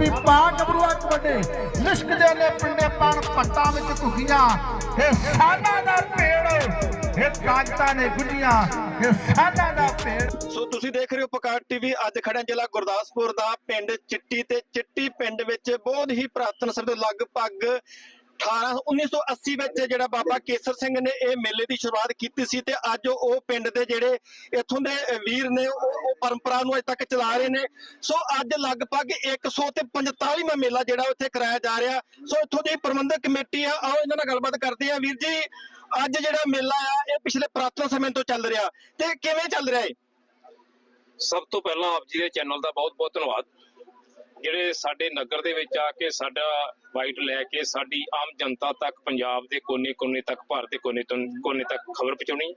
ਨੇ ਲਿਸ਼ਕਦੇ ਨੇ ਪਿੰਡੇ ਪਾਣ ਪੱਟਾਂ ਵਿੱਚ ਘੁੱਗੀਆਂ। ਇਹ ਸਾਨਾ ਦਾ ਪੇੜ ਇਹ ਕਾਗਜ਼ਾਂ ਨੇ ਗੁੱਡੀਆਂ ਇਹ ਸਾਨਾ ਦਾ ਪੇੜ। ਸੋ ਤੁਸੀਂ ਦੇਖ ਰਹੇ ਹੋ ਪਕਾਰ ਟੀਵੀ, ਅੱਜ ਖੜਾ ਜ਼ਿਲ੍ਹਾ ਗੁਰਦਾਸਪੁਰ ਦਾ ਪਿੰਡ ਚਿੱਟੀ ਤੇ ਚਿੱਟੀ ਪਿੰਡ ਵਿੱਚ ਬਹੁਤ ਹੀ ਪ੍ਰਾਤਨ ਸਮੇਂ ਲਗਭਗ 18 1980 ਵਿੱਚ ਜਿਹੜਾ ਬਾਬਾ ਕੇਸਰ ਸਿੰਘ ਨੇ ਇਹ ਮੇਲੇ ਦੀ ਸ਼ੁਰੂਆਤ ਕੀਤੀ ਸੀ ਤੇ ਅੱਜ ਉਹ ਪਿੰਡ ਦੇ ਜਿਹੜੇ ਇੱਥੋਂ ਦੇ ਵੀਰ ਨੇ, ਉਹ ਪਰੰਪਰਾ ਨੂੰ ਅਜੇ ਤੱਕ ਚਲਾ ਰਹੇ ਨੇ। ਸੋ ਅੱਜ ਲਗਭਗ 145ਵਾਂ ਮੇਲਾ ਜਿਹੜਾ ਉੱਥੇ ਕਰਾਇਆ ਜਾ ਰਿਹਾ। ਸੋ ਇੱਥੋਂ ਦੀ ਪ੍ਰਬੰਧਕ ਕਮੇਟੀ ਆ, ਆਓ ਇਹਨਾਂ ਨਾਲ ਗੱਲਬਾਤ ਕਰਦੇ ਆ ਵੀਰ ਜੀ, ਅੱਜ ਜਿਹੜਾ ਮੇਲਾ ਆ, ਇਹ ਪਿਛਲੇ ਪ੍ਰਾਤਨ ਸਮੇਂ ਤੋਂ ਚੱਲ ਰਿਹਾ ਤੇ ਕਿਵੇਂ ਚੱਲ ਰਿਹਾ ਹੈ ਸਭ ਤੋਂ ਪਹਿਲਾਂ ਆਪ ਜੀ ਦੇ ਚੈਨਲ ਦਾ ਬਹੁਤ-ਬਹੁਤ ਧੰਨਵਾਦ। ਜਿਹੜੇ ਸਾਡੇ ਨਗਰ ਦੇ ਵਿੱਚ ਆ ਕੇ ਸਾਡਾ ਵਾਈਟ ਲੈ ਕੇ ਸਾਡੀ ਆਮ ਜਨਤਾ ਤੱਕ, ਪੰਜਾਬ ਦੇ ਕੋਨੇ-ਕੋਨੇ ਤੱਕ, ਭਾਰਤ ਦੇ ਕੋਨੇ ਤੋਂ ਕੋਨੇ ਤੱਕ ਖਬਰ ਪਹੁੰਚਾਉਣੀ।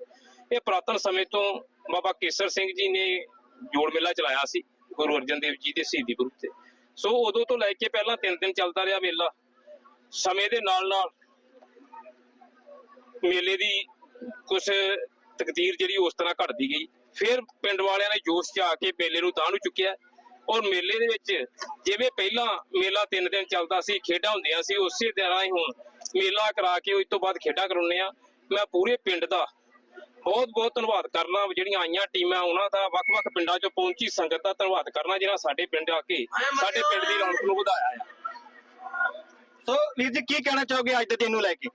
ਇਹ ਪ੍ਰਾਤਨ ਸਮੇਂ ਤੋਂ ਬਾਬਾ ਕੇਸਰ ਸਿੰਘ ਜੀ ਨੇ ਜੋੜ ਮੇਲਾ ਚਲਾਇਆ ਸੀ, ਗੁਰੂ ਅਰਜਨ ਦੇਵ ਜੀ ਦੇ ਸ਼ਹੀਦੀ ਗੁਰੂ ਤੇ। ਸੋ ਉਦੋਂ ਤੋਂ ਲੈ ਕੇ ਪਹਿਲਾਂ ਤਿੰਨ ਦਿਨ ਚੱਲਦਾ ਰਿਹਾ ਮੇਲਾ। ਸਮੇਂ ਦੇ ਨਾਲ ਨਾਲ ਮੇਲੇ ਦੀ ਕੁਝ ਤਕਦੀਰ ਜਿਹੜੀ ਉਸ ਤਰ੍ਹਾਂ ਘਟਦੀ ਗਈ। ਫਿਰ ਪਿੰਡ ਵਾਲਿਆਂ ਨੇ ਜੋਸ਼ 'ਚ ਆ ਕੇ ਮੇਲੇ ਨੂੰ ਤਾਂ ਨੂੰ ਚੁੱਕਿਆ। ਔਰ ਮੇਲੇ ਦੇ ਵਿੱਚ ਜਿਵੇਂ ਪਹਿਲਾਂ ਮੇਲਾ ਤਿੰਨ ਦਿਨ ਚੱਲਦਾ ਸੀ ਖੇਡਾਂ ਹੁੰਦੀਆਂ ਸੀ ਉਸੇ ਤਰ੍ਹਾਂ ਹੀ ਹੁਣ ਮੇਲਾ ਕਰਾ ਕੇ ਉਸ ਤੋਂ ਬਾਅਦ ਖੇਡਾਂ ਕਰਾਉਂਦੇ ਆ ਮੈਂ ਪੂਰੇ ਪਿੰਡ ਦਾ ਬਹੁਤ ਬਹੁਤ ਧੰਨਵਾਦ ਕਰਨਾ ਜਿਹੜੀਆਂ ਆਈਆਂ ਟੀਮਾਂ ਉਹਨਾਂ ਦਾ ਵੱਖ-ਵੱਖ ਪਿੰਡਾਂ 'ਚੋਂ ਪਹੁੰਚੀ ਸੰਗਤ ਦਾ ਧੰਨਵਾਦ ਕਰਨਾ ਜਿਹੜਾ ਸਾਡੇ ਪਿੰਡ ਆ ਕੇ ਸਾਡੇ ਪਿੰਡ ਦੀ ਰੌਣਕ ਨੂੰ ਵਧਾਇਆ ਆ। ਸੋ ਵੀਰ ਜੀ ਕੀ ਕਹਿਣਾ ਚਾਹੋਗੇ ਅੱਜ ਦੇ ਦਿਨ ਨੂੰ ਲੈ ਕੇ?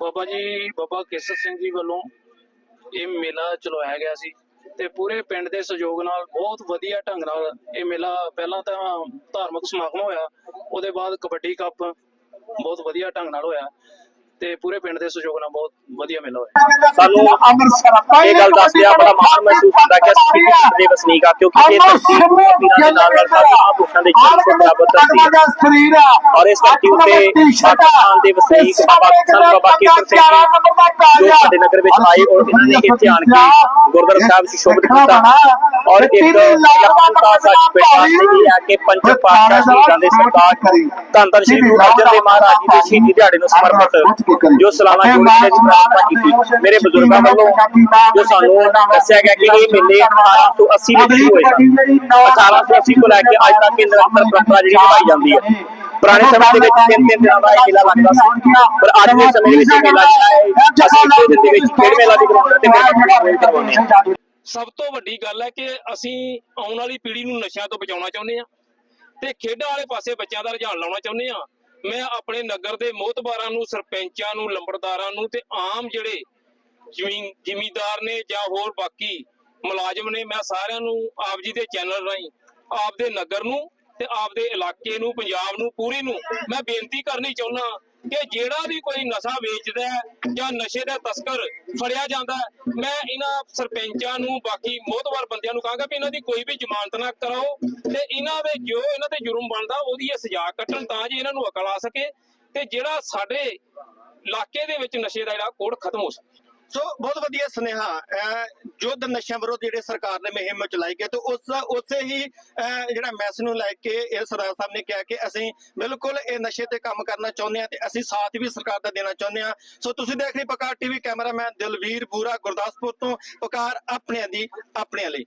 ਬਾਬਾ ਜੀ ਬਾਬਾ ਕੇਸਰ ਸਿੰਘ ਜੀ ਵੱਲੋਂ ਇਹ ਮੇਲਾ ਚਲਾਇਆ ਗਿਆ ਸੀ। ਤੇ ਪੂਰੇ ਪਿੰਡ ਦੇ ਸਹਿਯੋਗ ਨਾਲ ਬਹੁਤ ਵਧੀਆ ਢੰਗ ਨਾਲ ਇਹ ਮੇਲਾ ਪਹਿਲਾਂ ਤਾਂ ਧਾਰਮਿਕ ਸਮਾਗਮ ਹੋਇਆ ਉਹਦੇ ਬਾਅਦ ਕਬੱਡੀ ਕੱਪ ਬਹੁਤ ਵਧੀਆ ਢੰਗ ਨਾਲ ਹੋਇਆ ਤੇ ਪੂਰੇ ਪਿੰਡ ਦੇ ਸਹਿਯੋਗ ਨਾਲ ਬਹੁਤ ਵਧੀਆ ਮੇਲਾ ਹੋਇਆ। ਸਾਨੂੰ ਅੰਮ੍ਰਿਤਸਰ ਇਹ ਗੱਲ ਦੱਸਦੇ ਆ ਬੜਾ ਮਾਣ ਮਹਿਸੂਸ ਹੁੰਦਾ ਕਿ ਅਸੀਂ ਪਿੰਡ ਦੇ ਵਸਨੀਕ ਆ ਕਿਉਂਕਿ ਇਹ ਪੀਰਾਂ ਦੇ ਨਾਲ ਨਾਲ ਸਾਡੇ ਮਹਾਂਪੁਰਸ਼ਾਂ ਦੇ ਜਨਮ ਤੋਂ ਬਰਾਬਰ ਧਰਤੀ ਹੈ। ਸਰੀਰ ਆ। ਔਰ ਇਸ ਧਰਤੀ ਉੱਤੇ ਪਾਕਿਸਤਾਨ ਦੇ ਵਸਨੀਕ ਬਾਬਾ ਸਾਹਿਬ ਬਾਬਾ ਕੇਸਰ ਸਿੰਘ ਜੀ ਜੋ ਸਾਡੇ ਨਗਰ ਵਿੱਚ ਆਏ ਔਰ ਇਹਨਾਂ ਨੇ ਇੱਥੇ ਆਣ ਕੇ ਗੁਰਦੁਆਰਾ ਸਾਹਿਬ ਦੀ ਸ਼ੋਭਿਤ ਕੀਤਾ ਔਰ ਇੱਕ ਸਾਡੀ ਪਹਿਚਾਣ ਇਹ ਹੈ ਕਿ ਪੰਜ ਪਾਤਸ਼ਾਹ ਸ਼ਹੀਦਾਂ ਦੇ ਸਰਤਾਜ ਧੰਨ ਧੰਨ ਸ਼੍ਰੀ ਗੁਰੂ ਅਰਜਨ ਦੇਵ ਮਹਾਰਾਜ ਜੀ ਦੇ ਸ਼ਹੀਦੀ ਦਿਹਾੜੇ ਨੂੰ ਸਮਰਪਿਤ ਜੋ ਸਾਲਾਨਾ ਜੋੜੀ ਵਿੱਚ ਪ੍ਰਾਰਥਨਾ ਕੀਤੀ ਮੇਰੇ ਬਜ਼ੁਰਗਾਂ ਵੱਲੋਂ ਜੋ ਸਾਨੂੰ ਦੱਸਿਆ ਗਿਆ ਕਿ ਇਹ ਮੇਲੇ 1880 ਵਿੱਚ ਹੋਏ ਸਨ 1880 ਤੋਂ ਲੈ ਕੇ ਅੱਜ ਤੱਕ ਇਹ ਨਿਰੰਤਰ ਪਰੰਪਰਾ ਜਿਹੜੀ ਨਿਭਾਈ ਜਾਂਦੀ ਹੈ। ਪੁਰਾਣੇ ਸਮੇਂ ਦੇ ਵਿੱਚ ਤਿੰਨ ਤਿੰਨ ਦਿਨਾਂ ਦਾ ਇਹ ਮੇਲਾ ਲੱਗਦਾ ਸੀ। ਪਰ ਅੱਜ ਦੇ ਸਮੇਂ ਵਿੱਚ ਇਹ ਮੇਲਾ ਜਿਹੜਾ ਹੈ ਦੇ ਵਿੱਚ ਖੇਡ ਮੇਲਾ ਵੀ ਕਰਾਉਂਦੇ ਤੇ ਮੇਲਾ ਕਰਵਾਉਂਦੇ ਹਾਂ ਸਭ ਤੋਂ ਵੱਡੀ ਗੱਲ ਹੈ ਕਿ ਅਸੀਂ ਆਉਣ ਵਾਲੀ ਪੀੜ੍ਹੀ ਨੂੰ ਨਸ਼ਿਆਂ ਤੋਂ ਬਚਾਉਣਾ ਚਾਹੁੰਦੇ ਆ ਤੇ ਖੇਡਾਂ ਵਾਲੇ ਪਾਸੇ ਬੱਚਿਆਂ ਦਾ ਰੁਝਾਨ ਲਾਉਣਾ ਚਾਹੁੰਦੇ ਆ ਮੈਂ ਆਪਣੇ ਨਗਰ ਦੇ ਮੋਹਤਬਾਰਾਂ ਨੂੰ, ਸਰਪੰਚਾਂ ਨੂੰ, ਲੰਬੜਦਾਰਾਂ ਨੂੰ ਤੇ ਆਮ ਜਿਹੜੇ ਜ਼ਮੀਨ ਜ਼ਿਮੀਦਾਰ ਨੇ ਜਾਂ ਹੋਰ ਬਾਕੀ ਮੁਲਾਜ਼ਮ ਨੇ, ਮੈਂ ਸਾਰਿਆਂ ਨੂੰ ਆਪ ਜੀ ਦੇ ਚੈਨਲ ਰਾਹੀਂ, ਆਪ ਦੇ ਨਗਰ ਨੂੰ ਤੇ ਆਪ ਇਲਾਕੇ ਨੂੰ, ਪੰਜਾਬ ਨੂੰ, ਪੂਰੀ ਨੂੰ ਮੈਂ ਬੇਨਤੀ ਕਰਨੀ ਚਾਹੁੰਦਾ ਕਿ ਜਿਹੜਾ ਵੀ ਕੋਈ ਨਸ਼ਾ ਵੇਚਦਾ ਹੈ ਜਾਂ ਨਸ਼ੇ ਦਾ ਤਸਕਰ ਫੜਿਆ ਜਾਂਦਾ ਮੈਂ ਇਹਨਾਂ ਸਰਪੰਚਾਂ ਨੂੰ, ਬਾਕੀ ਮੋਹਤਵਾਰ ਬੰਦਿਆਂ ਨੂੰ ਕਹਾਂਗਾ ਵੀ ਇਹਨਾਂ ਦੀ ਕੋਈ ਵੀ ਜ਼ਮਾਨਤ ਨਾ ਕਰਾਓ ਤੇ ਇਹਨਾਂ ਦੇ ਜੋ ਇਹਨਾਂ ਤੇ ਜੁਰਮ ਬਣਦਾ, ਉਹਦੀ ਇਹ ਸਜ਼ਾ ਕੱਟਣ ਤਾਂ ਜੇ ਇਹਨਾਂ ਨੂੰ ਅਕਲ ਆ ਸਕੇ ਤੇ ਜਿਹੜਾ ਸਾਡੇ ਇਲਾਕੇ ਦੇ ਵਿੱਚ ਨਸ਼ੇ ਦਾ ਜਿਹੜਾ ਕੋਡ ਖਤਮ ਹੋ ਸਕੇ। ਸੋ ਬਹੁਤ ਵਧੀਆ ਸੁਨੇਹਾ ਯੁੱਧ ਨਸ਼ਿਆਂ ਵਿਰੁੱਧ ਜਿਹੜੇ ਸਰਕਾਰ ਨੇ ਮੁਹਿੰਮ ਚਲਾਈ ਗਈ ਤੇ ਉਸ ਉਸੇ ਹੀ, ਅਹ, ਜਿਹੜਾ ਮੈਸ ਨੂੰ ਲੈ ਕੇ ਇਹ ਸਰਦਾਰ ਸਾਹਿਬ ਨੇ ਕਿਹਾ ਕਿ ਅਸੀਂ ਬਿਲਕੁਲ ਇਹ ਨਸ਼ੇ ਤੇ ਕੰਮ ਕਰਨਾ ਚਾਹੁੰਦੇ ਹਾਂ ਤੇ ਅਸੀਂ ਸਾਥ ਵੀ ਸਰਕਾਰ ਦਾ ਦੇਣਾ ਚਾਹੁੰਦੇ ਹਾਂ। ਸੋ ਤੁਸੀਂ ਦੇਖ ਰਹੇ ਪਕਾਰ ਟੀਵੀ ਕੈਮਰਾਮੈਨ ਦਿਲਵੀਰ ਬੂਰਾ ਗੁਰਦਾਸਪੁਰ ਤੋਂ ਪਕਾਰ ਆਪਣਿਆਂ ਦੀ ਆਪਣਿਆਂ ਲਈ।